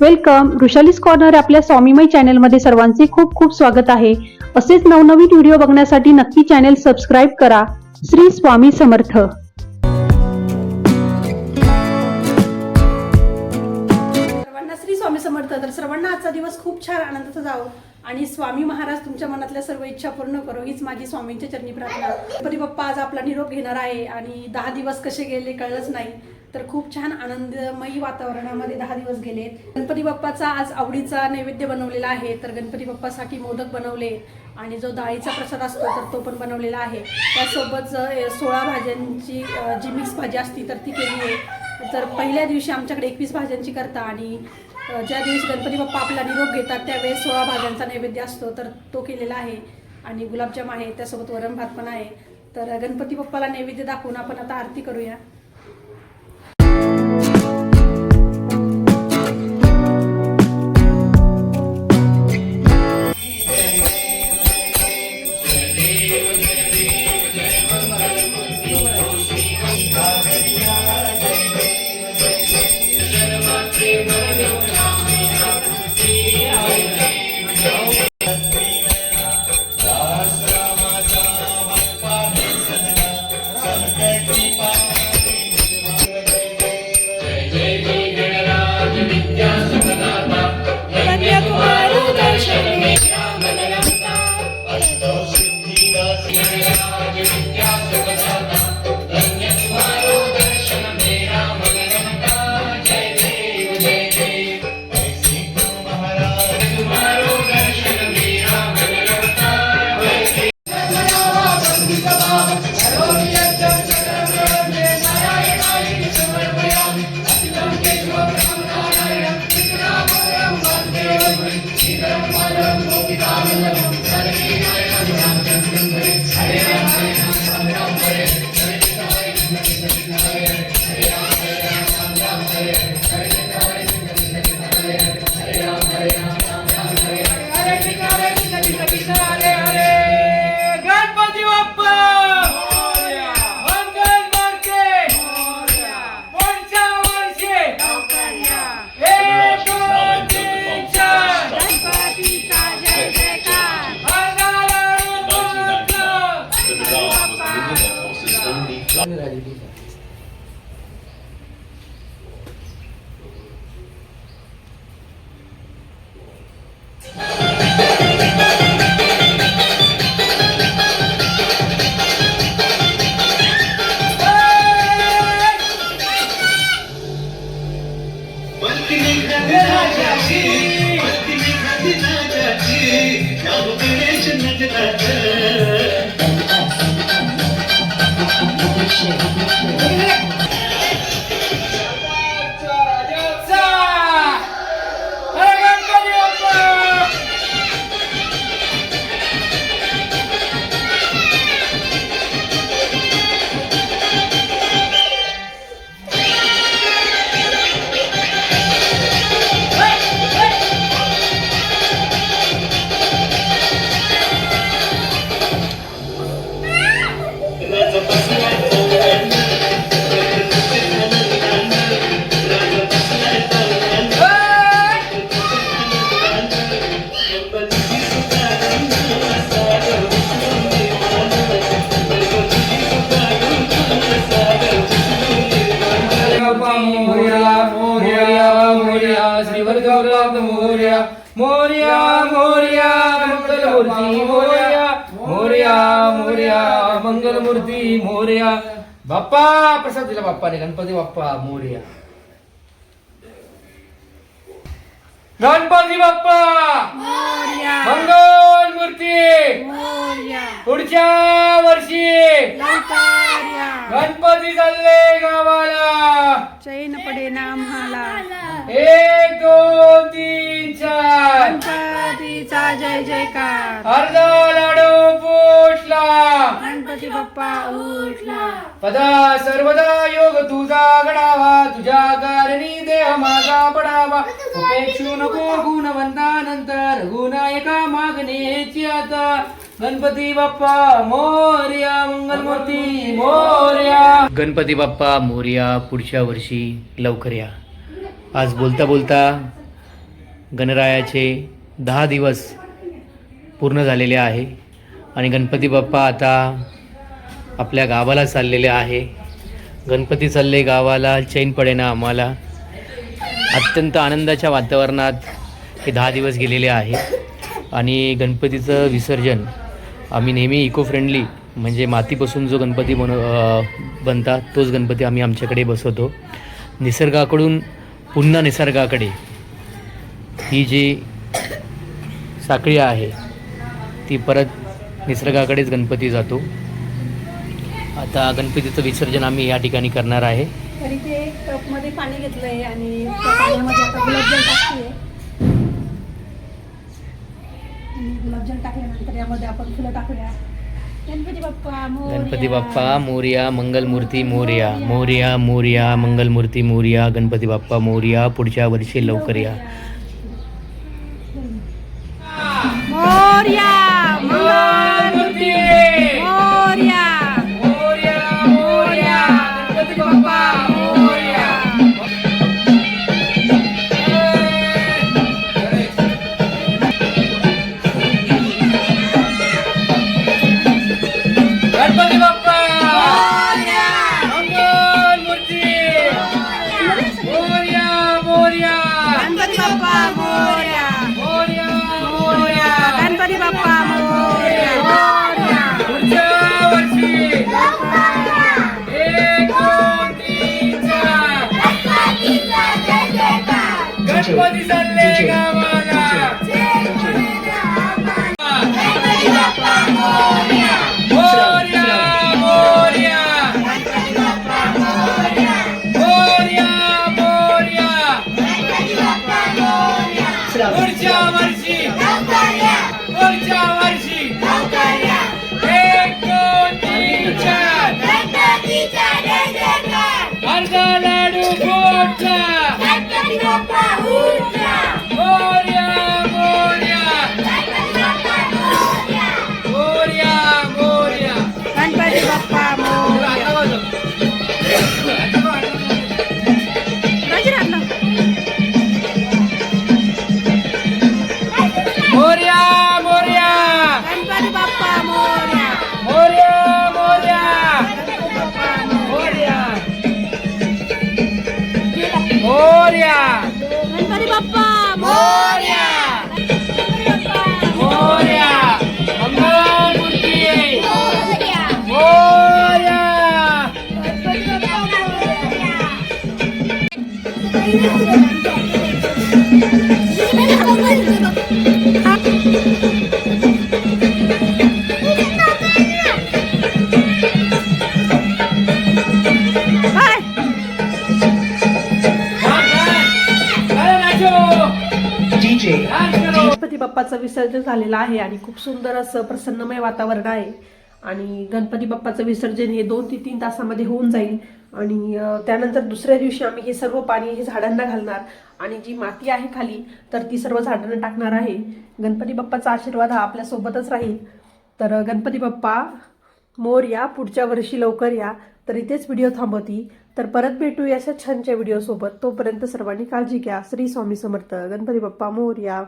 Welcome. ऋषालीस corner आपल्या स्वामीमय चॅनलमध्ये सर्वांचे खूप खूप स्वागत आहे. असेच नवनवीन व्हिडिओ बघण्यासाठी नक्की चॅनेल सबस्क्राईब करा. श्री स्वामी समर्थ. सर्वांना श्री स्वामी समर्थ. तर सर्वांना आजचा दिवस खूप छान आनंदाचा जावो. आणि स्वामी महाराज तुमच्या मनातल्या सर्व इच्छा पूर्ण करो. हीच माझी स्वामींच्या चरणी प्रार्थना. गणपती बाप्पा आज आपला निरोप घेणार आहे. आणि दहा दिवस कसे गेले कळलंच नाही. तर खूप छान आनंदमयी वातावरणामध्ये दहा दिवस गेले गणपती बाप्पाचा आज आवडीचा नैवेद्य बनवलेला आहे तर गणपती बाप्पासाठी मोदक बनवले आणि जो डाळीचा प्रसाद असतो तर तो पण बनवलेला आहे. त्यासोबत सोळा भाज्यांची जी मिक्स भाजी असती तर ती केली आहे. तर पहिल्या दिवशी आमच्याकडे एकवीस भाज्यांची करता आणि ज्या दिवशी गणपती बाप्पा आपला निरोप घेतात त्यावेळेस सोळा भाज्यांचा नैवेद्य असतो तर तो केलेला आहे. आणि गुलाबजाम आहे त्यासोबत वरण भात पण आहे. तर गणपती बाप्पाला नैवेद्य दाखवून आपण आता आरती करूया. गणपती मोरया मोरया मंगलमूर्ती मोरया मोरया मोरया मंगलमूर्ती मोरया. बाप्पा प्रसाद दिला बाप्पाने गणपती बाप्पा मोरया. गणपती बाप्पा! मंगल मूर्ती पुढच्या वर्षी! गणपती चालले गावाला. चैन पडे ना आम्हाला. एक दोन तीन. गणपतीचा जय जयकार. अर्धा लाडू पोचला गणपती बाप्पा उठला. पदा सर्वदा योग तुझा घडावा तुझ्या कारणी देह माझा पडावा. उपेक्षू नको गुणवंतानंतर गुणायका मागण्याची आता. गणपती बाप्पा मोर्या मंगलमूर्ती मोर्या. गणपती बाप्पा मोर्या पुढच्या वर्षी लवकर या. आज बोलता बोलता गणरायाचे दहा दिवस पूर्ण झालेले आहे. आणि गणपती बाप्पा आता आपल्या गावाला चाललेले आहे. गणपती चालले गावाला चैन पडेना आम्हाला. अत्यंत आनंदाच्या वातावरणात हे दहा दिवस गेलेले आहे. आणि गणपतीचं विसर्जन आम्ही नेहमी इको फ्रेंडली म्हणजे मातीपासून जो गणपती बन बनतात तोच गणपती आम्ही आमच्याकडे बसवतो. निसर्गाकडून पुन्हा निसर्गाकडे ही जी साखळी आहे. ती परत निसर्गाकडेच गणपती जातो. आता गणपतीचं विसर्जन आम्ही या ठिकाणी करणार आहे. तर इथे एक कपमध्ये पाणी घेतलंय आणि त्या पाण्यामध्ये आता गुलाबजल टाकते गुलाबजल टाकल्यानंतर यामध्ये आपण फुलं टाकूया. गणपती बाप्पा मोरया. गणपती बाप्पा मोर्या मंगलमूर्ती मोर्या. मोर्या मोर्या मंगलमूर्ती मोर्या. गणपती बाप्पा मोर्या. पुढच्या वर्षी लवकर या. गणपती चालले मोर्या मोर्या गणपती बाप्पाचं विसर्जन झालेलं आहे आणि खूप सुंदर असं प्रसन्नमय वातावरण आहे. आणि गणपती बाप्पाचं विसर्जन हे दोन ते तीन तासामध्ये होऊन जाईल. आणि त्यानंतर दुसऱ्या दिवशी आम्ही हे सर्व पाणी हे झाडांना घालणार. आणि जी माती आहे खाली तर ती सर्व झाडांना टाकणार आहे. गणपती बाप्पाचा आशीर्वाद हा आपल्यासोबतच राहील. तर गणपती बाप्पा मोर या पुढच्या वर्षी लवकर या. तर इथेच व्हिडिओ थांबवती. तर परत भेटू अशा छानच्या व्हिडिओसोबत तोपर्यंत सर्वांनी काळजी घ्या. श्री स्वामी समर्थ. गणपती बाप्पा मोर या